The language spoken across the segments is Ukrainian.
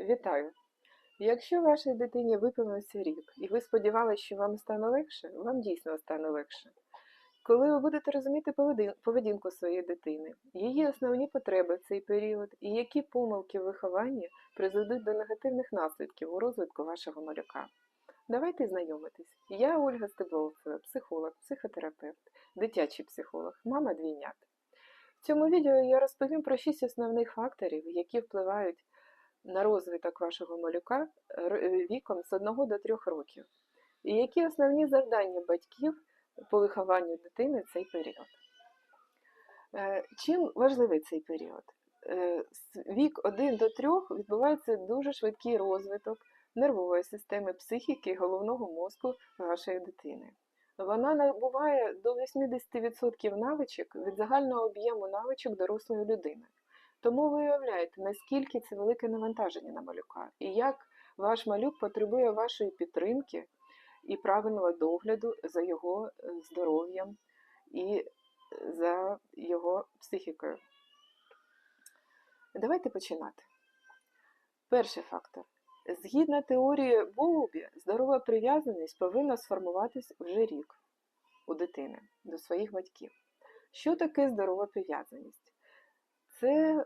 Вітаю! Якщо вашій дитині виповнився рік, і ви сподівалися, що вам стане легше, вам дійсно стане легше. Коли ви будете розуміти поведінку своєї дитини, її основні потреби в цей період і які помилки в вихованні призведуть до негативних наслідків у розвитку вашого малюка. Давайте знайомитись. Я Ольга Стебловцева, психолог, психотерапевт, дитячий психолог, мама двійнят. В цьому відео я розповім про шість основних факторів, які впливають на розвиток вашого малюка віком з 1 до 3 років. І які основні завдання батьків по вихованню дитини в цей період. Е, Чим важливий цей період? Е, З вік 1 до 3 відбувається дуже швидкий розвиток нервової системи, психіки головного мозку вашої дитини. Вона набуває до 80% навичок від загального об'єму навичок дорослої людини. Тому ви уявляєте, наскільки це велике навантаження на малюка, і як ваш малюк потребує вашої підтримки і правильного догляду за його е, здоров'ям і за його психікою. Давайте починати. Перший фактор. Згідно теорії Боубі, здорова прив'язаність повинна сформуватись вже рік у дитини до своїх батьків. Що таке здорова прив'язаність? Це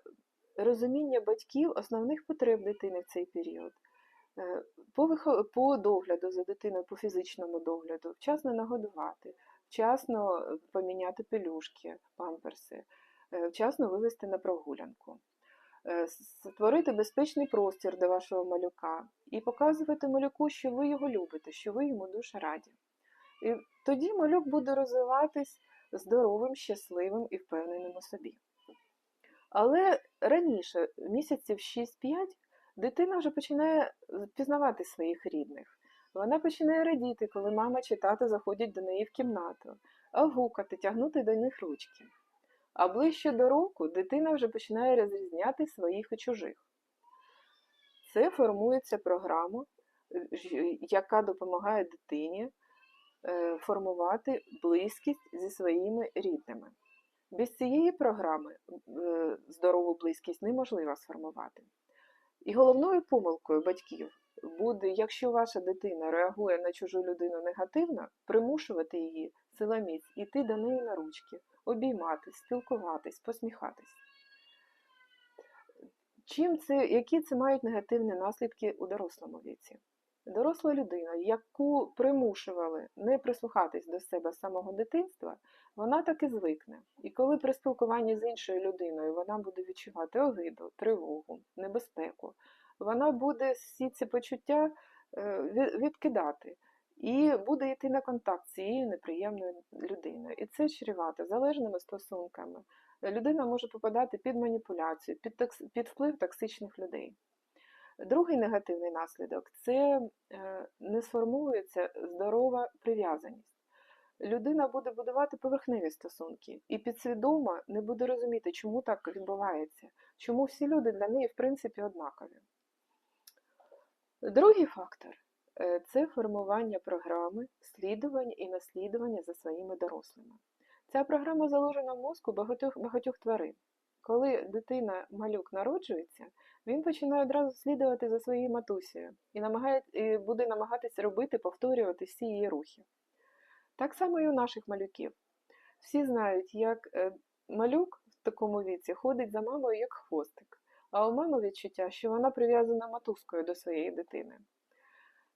розуміння батьків основних потреб дитини в цей період. Е, По, догляду за дитиною, по фізичному догляду, вчасно нагодувати, вчасно е, поміняти пелюшки, памперси, е, вчасно вивести на прогулянку, створити безпечний простір для вашого малюка і показувати малюку, що ви його любите, що ви йому дуже раді. І тоді малюк буде розвиватись здоровим, щасливим і впевненим у собі. Але раніше, місяців 6-5, дитина вже починає пізнавати своїх рідних. Вона починає радіти, коли мама чи тато заходять до неї в кімнату, а гукати, тягнути до них ручки. А ближче до року дитина вже починає розрізняти своїх і чужих. Це формується програма, яка допомагає дитині е, формувати близькість зі своїми рідними. Без цієї програми е, здорову близькість неможливо сформувати. І головною помилкою батьків буде, якщо ваша дитина реагує на чужу людину негативно, примушувати її силоміць іти до неї на ручки, обійматись, спілкуватись, посміхатись. Чим це, які це мають негативні наслідки у дорослому віці? Доросла людина, яку примушували не прислухатись до себе з самого дитинства, вона таки звикне. І коли при спілкуванні з іншою людиною вона буде відчувати огиду, тривогу, небезпеку, вона буде всі ці почуття е, відкидати і буде йти на контакт з цією неприємною людиною. І це чревато залежними стосунками. Людина може попадати під маніпуляцію, під, токс- під вплив токсичних людей. Другий негативний наслідок це е, не сформується здорова прив'язаність. Людина буде будувати поверхневі стосунки і підсвідомо не буде розуміти, чому так відбувається, чому всі люди для неї в принципі однакові. Другий фактор е, це формування програми слідування і наслідування за своїми дорослими. Ця програма заложена в мозку багатьох, багатьох тварин. Коли дитина малюк народжується, він починає одразу слідувати за своєю матусею і, намагає, і буде намагатися робити, повторювати всі її рухи. Так само і у наших малюків. Всі знають, як е, малюк в такому віці ходить за мамою як хвостик, а у мами відчуття, що вона прив'язана матускою до своєї дитини.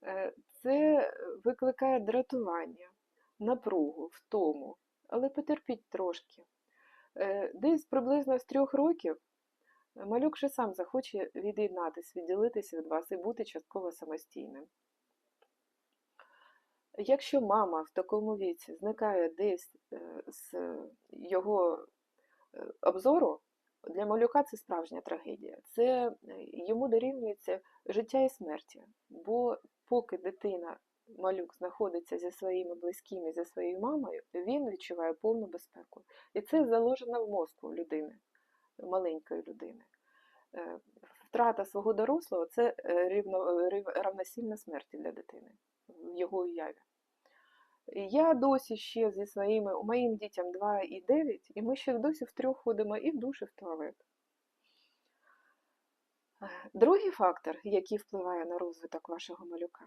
Е, Це викликає дратування, напругу, втому, але потерпіть трошки. Е, Десь приблизно з трьох років малюк вже сам захоче від'єднатися, відділитися від вас і бути частково самостійним. Якщо мама в такому віці зникає десь е, з його е, обзору, для малюка це справжня трагедія. Це е, йому дорівнюється життя і смерті. Бо поки дитина, малюк знаходиться зі своїми близькими, зі своєю мамою, він відчуває повну безпеку. І це заложено в мозку людини, маленької людини. Е, Втрата свого дорослого це е, рівно, рів- равносильна смерті для дитини в його уяві. Я досі ще зі своїми, у моїм дітям 2 і 9, і ми ще досі втрьох ходимо і в душ, і в туалет. Другий фактор, який впливає на розвиток вашого малюка,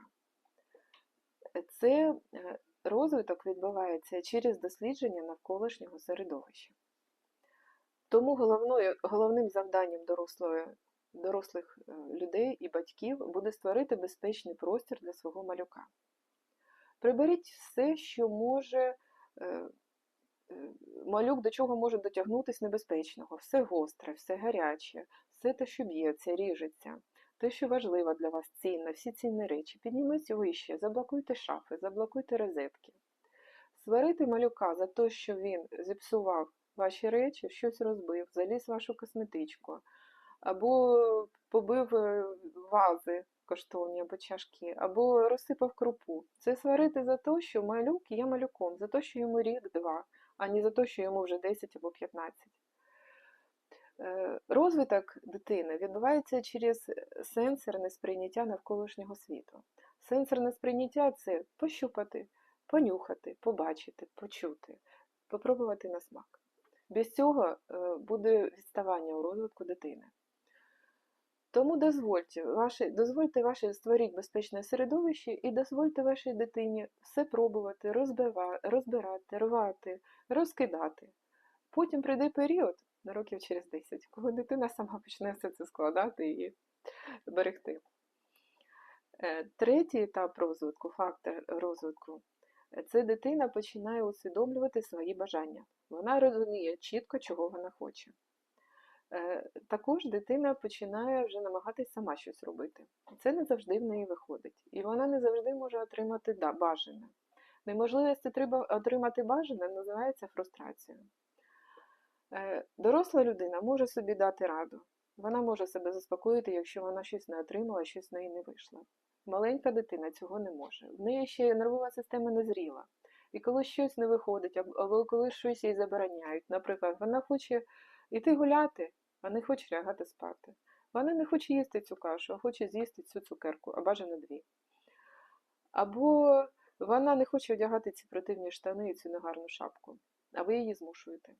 це е, розвиток відбувається через дослідження навколишнього середовища. Тому головною, головним завданням дорослої, дорослих е, людей і батьків буде створити безпечний простір для свого малюка. Приберіть все, що може е, малюк до чого може дотягнутися небезпечного, все гостре, все гаряче, все те, що б'ється, ріжеться, те, що важливо для вас цінне, всі цінні речі. Підніміть вище, заблокуйте шафи, заблокуйте розетки. Сварити малюка за те, що він зіпсував ваші речі, щось розбив, заліз вашу косметичку, або побив е, вази коштовні або чашки, або розсипав крупу. Це сварити за те, що малюк є малюком, за те, що йому рік-два, а не за те, що йому вже 10 або 15. Е, розвиток дитини відбувається через сенсорне сприйняття навколишнього світу. Сенсорне сприйняття це пощупати, понюхати, побачити, почути, попробувати на смак. Без цього е, буде відставання у розвитку дитини. Тому дозвольте ваші, дозвольте вашій створіть безпечне середовище і дозвольте вашій дитині все пробувати, розбива, розбирати, рвати, розкидати. Потім прийде період, років через 10, коли дитина сама почне все це складати і берегти. Е, третій етап розвитку, фактор розвитку це дитина починає усвідомлювати свої бажання. Вона розуміє чітко, чого вона хоче. Е, також дитина починає вже намагатись сама щось робити. Це не завжди в неї виходить. І вона не завжди може отримати бажане. Неможливість отримати бажане називається фрустрацією. Е, доросла людина може собі дати раду. Вона може себе заспокоїти, якщо вона щось не отримала, щось в неї не вийшло. Маленька дитина цього не може. В неї ще нервова система не зріла. І коли щось не виходить, або коли щось їй забороняють, наприклад, вона хоче йти гуляти, а не хоче лягати спати. Вона не хоче їсти цю кашу, а хоче з'їсти цю цукерку, а бажано дві. Або вона не хоче одягати ці противні штани і цю негарну шапку, а ви її змушуєте.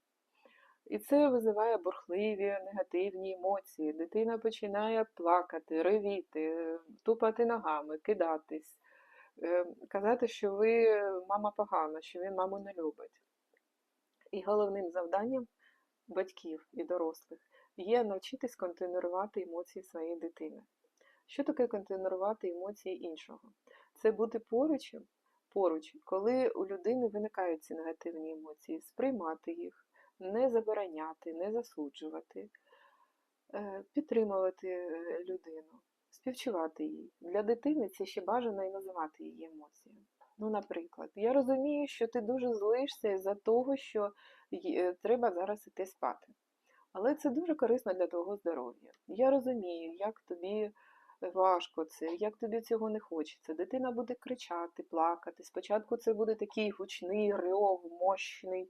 І це визиває бурхливі, негативні емоції. Дитина починає плакати, ревіти, тупати ногами, кидатись, е, казати, що ви мама погана, що він маму не любить. І головним завданням батьків і дорослих є навчитись контейнерувати емоції своєї дитини. Що таке контейнерувати емоції іншого? Це бути поруч, поруч, коли у людини виникають ці негативні емоції, сприймати їх, не забороняти, не засуджувати, е, підтримувати е, людину, співчувати їй. Для дитини це ще бажано і називати її емоції. Ну, наприклад, я розумію, що ти дуже злишся із-за того, що е, треба зараз іти спати. Але це дуже корисно для твого здоров'я. Я розумію, як тобі важко це, як тобі цього не хочеться. Дитина буде кричати, плакати. Спочатку це буде такий гучний, рьов, мощний,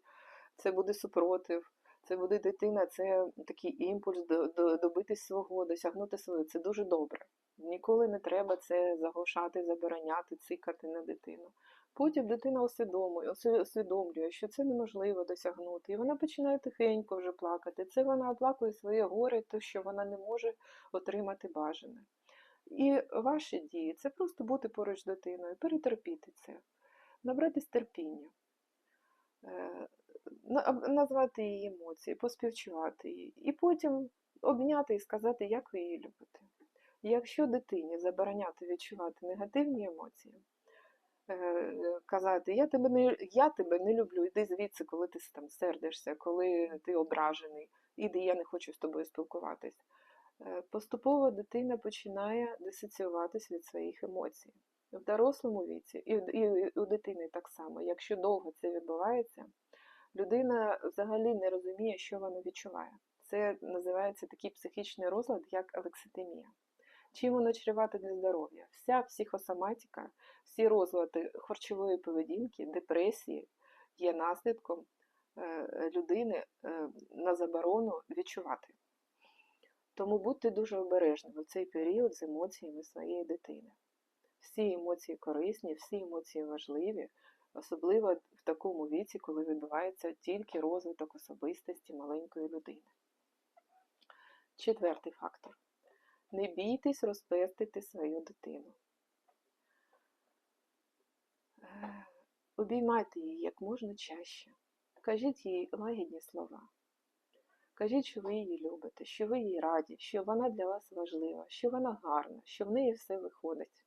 це буде супротив, це буде дитина, це такий імпульс добитись свого, досягнути свого. Це дуже добре. Ніколи не треба це заглушати, забороняти, цикати на дитину. Потім дитина усвідомлює, усвідомлює, що це неможливо досягнути, і вона починає тихенько вже плакати. Це вона оплакує своє горе, то що вона не може отримати бажане. І ваші дії це просто бути поруч з дитиною, перетерпіти це, набратись терпіння, назвати її емоції, поспівчувати її, і потім обняти і сказати, як ви її любите. Якщо дитині забороняти відчувати негативні емоції, Е, казати, я тебе не я тебе не люблю, іди звідси, коли ти там сердишся, коли ти ображений, іди, я не хочу з тобою спілкуватись. Е, поступово дитина починає дисоціюватись від своїх емоцій. В дорослому віці, і у дитини так само, якщо довго це відбувається, людина взагалі не розуміє, що вона відчуває. Це називається такий психічний розлад, як алекситимія. Чим воно чревато для здоров'я? Вся психосоматика, всі розлади харчової поведінки, депресії є наслідком е, людини е, на заборону відчувати. Тому будьте дуже обережними в цей період з емоціями своєї дитини. Всі емоції корисні, всі емоції важливі, особливо в такому віці, коли відбувається тільки розвиток особистості маленької людини. Четвертий фактор Не бійтесь розпестити свою дитину. Е, Обіймайте її як можна чаще. Кажіть їй лагідні слова. Кажіть, що ви її любите, що ви їй раді, що вона для вас важлива, що вона гарна, що в неї все виходить.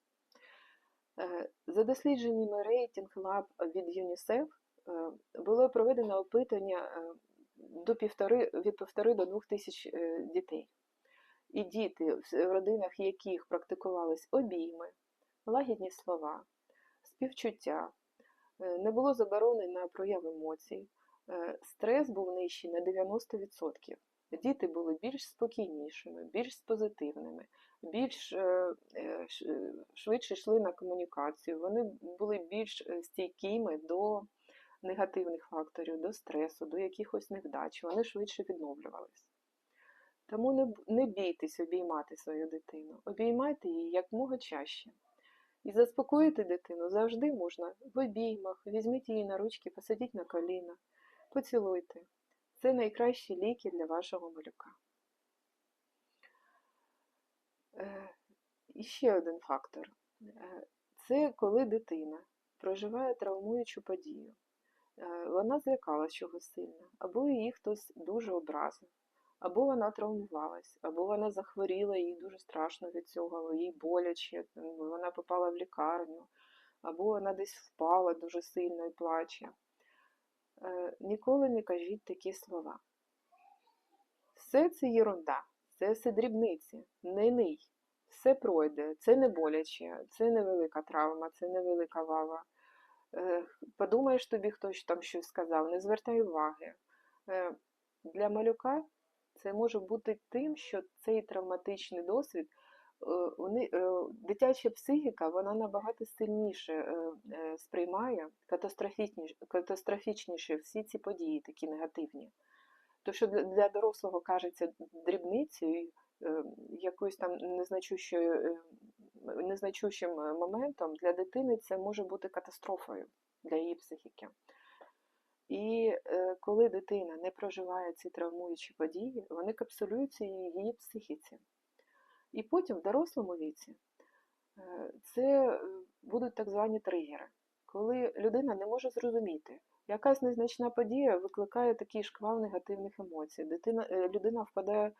Е, За дослідженнями Rating Lab від ЮНІСЕФ е, було проведено опитування е, до півтори, від півтори до двох тисяч дітей. І діти, в родинах яких практикувались обійми, лагідні слова, співчуття, не було заборони на прояв емоцій, стрес був нижчий на 90%. Діти були більш спокійнішими, більш позитивними, більш е, е, е, швидше йшли на комунікацію, вони були більш стійкими до негативних факторів, до стресу, до якихось невдач, вони швидше відновлювались. Тому не, не бійтесь обіймати свою дитину, обіймайте її якмога чаще. І заспокоїти дитину завжди можна в обіймах, візьміть її на ручки, посадіть на коліна, поцілуйте. Це найкращі ліки для вашого малюка. Е, І ще один фактор. Е, Це коли дитина проживає травмуючу подію. Е, Вона злякалась чогось сильно, або її хтось дуже образив, або вона травмувалась, або вона захворіла, їй дуже страшно від цього, їй боляче, вона попала в лікарню, або вона десь впала дуже сильно і плаче. Е, Ніколи не кажіть такі слова. Все це єрунда, це все дрібниці, не ний. Все пройде, це не боляче, це невелика травма, це невелика вава. Е, Подумаєш, тобі хтось там щось сказав, не звертай уваги. Е, Для малюка це може бути тим, що цей травматичний досвід, вони, е, дитяча психіка, вона набагато сильніше е, е, сприймає катастрофічніше, катастрофічніше всі ці події, такі негативні. То, що для, дорослого кажеться дрібницею, е, якоюсь там незначущою, е, незначущим е, моментом, для дитини це може бути катастрофою для її психіки. І е, коли дитина не проживає ці травмуючі події, вони капсулюються її психіці. І потім в дорослому віці е, це е, будуть так звані тригери, коли людина не може зрозуміти, якась незначна подія викликає такий шквал негативних емоцій. Дитина, е, людина впадає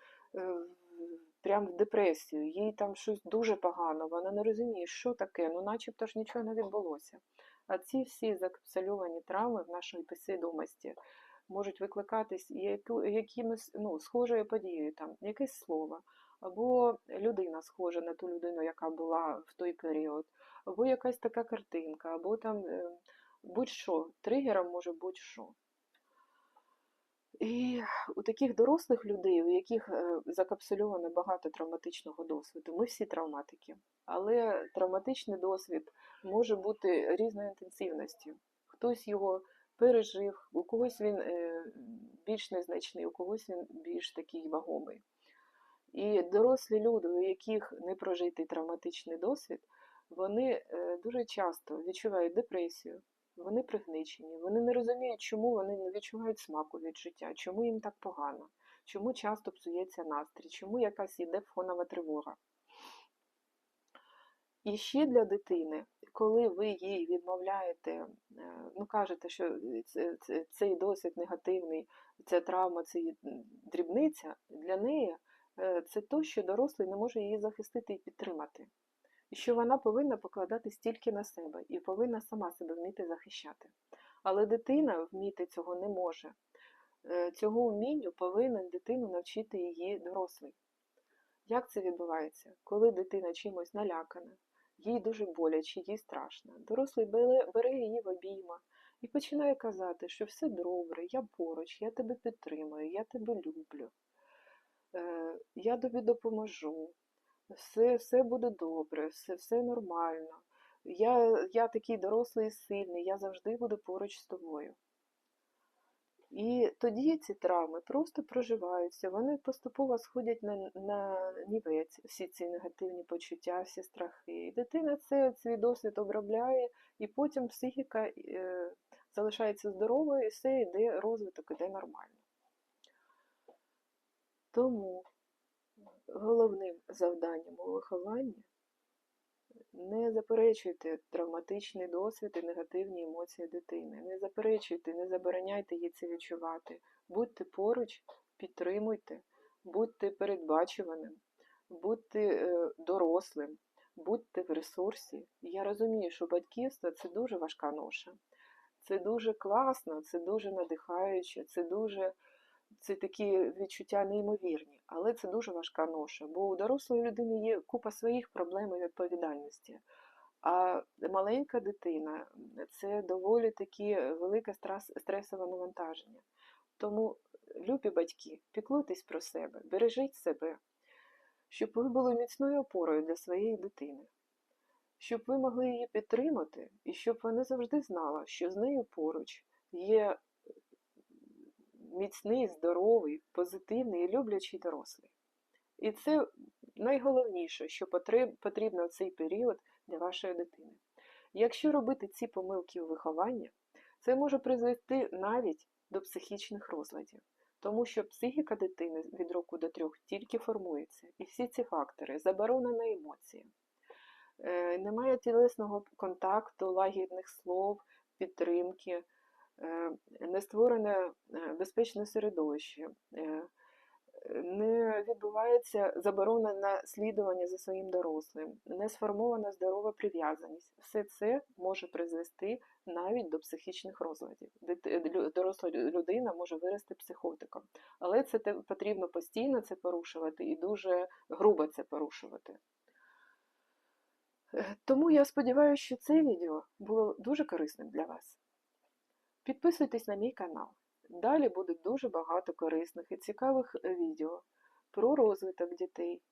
прямо в депресію, їй там щось дуже погано, вона не розуміє, що таке, ну начебто ж нічого не відбулося. А ці всі закапсульовані травми в нашій підсвідомості можуть викликатись якимось ну, схожою подією, там, якесь слово, або людина схожа на ту людину, яка була в той період, або якась така картинка, або там е, будь-що. Тригером може будь-що. І у таких дорослих людей, у яких е, закапсульовано багато травматичного досвіду, ми всі травматики, але травматичний досвід може бути різної інтенсивності. Хтось його пережив, у когось він е, більш незначний, у когось він більш такий вагомий. І дорослі люди, у яких не прожитий травматичний досвід, вони е, дуже часто відчувають депресію, вони пригничені, вони не розуміють, чому вони не відчувають смаку від життя, чому їм так погано, чому часто псується настрій, чому якась іде фонова тривога. І ще для дитини, коли ви їй відмовляєте, е, ну кажете, що це- цей досвід негативний, ця травма, це дрібниця, для неї е, це то, що дорослий не може її захистити і підтримати. І що вона повинна покладатись тільки на себе і повинна сама себе вміти захищати. Але дитина вміти цього не може. Е, Цього вмінню повинен дитину навчити її дорослий. Як це відбувається? Коли дитина чимось налякана, їй дуже боляче, їй страшно. Дорослий бере, її в обійма і починає казати, що все добре, я поруч, я тебе підтримую, я тебе люблю, е, я тобі допоможу, все, все буде добре, все, все нормально. Я, я такий дорослий і сильний, я завжди буду поруч з тобою. І тоді ці травми просто проживаються, вони поступово сходять на, на нівець, всі ці негативні почуття, всі страхи. І дитина це свій досвід обробляє, і потім психіка е, залишається здоровою, і все йде, розвиток іде нормально. Тому головним завданням у вихованні не заперечуйте травматичний досвід і негативні емоції дитини. Не заперечуйте, не забороняйте їй це відчувати. Будьте поруч, підтримуйте, будьте передбачуваним, будьте е, дорослим, будьте в ресурсі. Я розумію, що батьківство це дуже важка ноша. Це дуже класно, це дуже надихаюче, це дуже це такі відчуття неймовірні, але це дуже важка ноша, бо у дорослої людини є купа своїх проблем і відповідальності. А маленька дитина це доволі таки велике стресове навантаження. Тому, любі батьки, піклуйтесь про себе, бережіть себе, щоб ви були міцною опорою для своєї дитини, щоб ви могли її підтримати, і щоб вона завжди знала, що з нею поруч є міцний, здоровий, позитивний і люблячий дорослий. І це найголовніше, що потрібно в цей період для вашої дитини. Якщо робити ці помилки у вихованні, це може призвести навіть до психічних розладів, тому що психіка дитини від року до трьох тільки формується, і всі ці фактори заборона на е, немає тілесного контакту, лагідних слов, підтримки, не створене е, безпечне середовище, е, не відбувається заборона на слідування за своїм дорослим, не сформована здорова прив'язаність. Все це може призвести навіть до психічних розладів. Доросла людина може вирости психотиком, але це потрібно постійно це порушувати і дуже грубо це порушувати. Е, Тому я сподіваюся, що це відео було дуже корисним для вас. Підписуйтесь на мій канал. Далі буде дуже багато корисних і цікавих е, відео про розвиток дітей,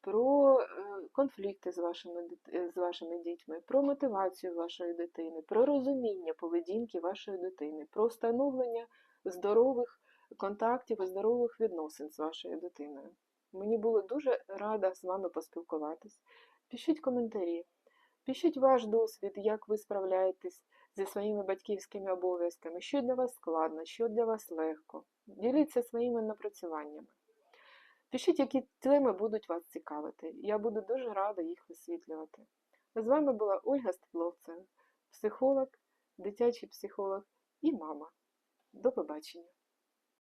про е, конфлікти з вашими, е, з вашими дітьми, про мотивацію вашої дитини, про розуміння поведінки вашої дитини, про встановлення здорових контактів і здорових відносин з вашою дитиною. Мені було дуже рада з вами поспілкуватись. Пишіть коментарі, пишіть ваш досвід, як ви справляєтесь зі своїми батьківськими обов'язками, що для вас складно, що для вас легко. Діліться своїми напрацюваннями. Пишіть, які теми будуть вас цікавити. Я буду дуже рада їх висвітлювати. З вами була Ольга Степловця, психолог, дитячий психолог і мама. До побачення!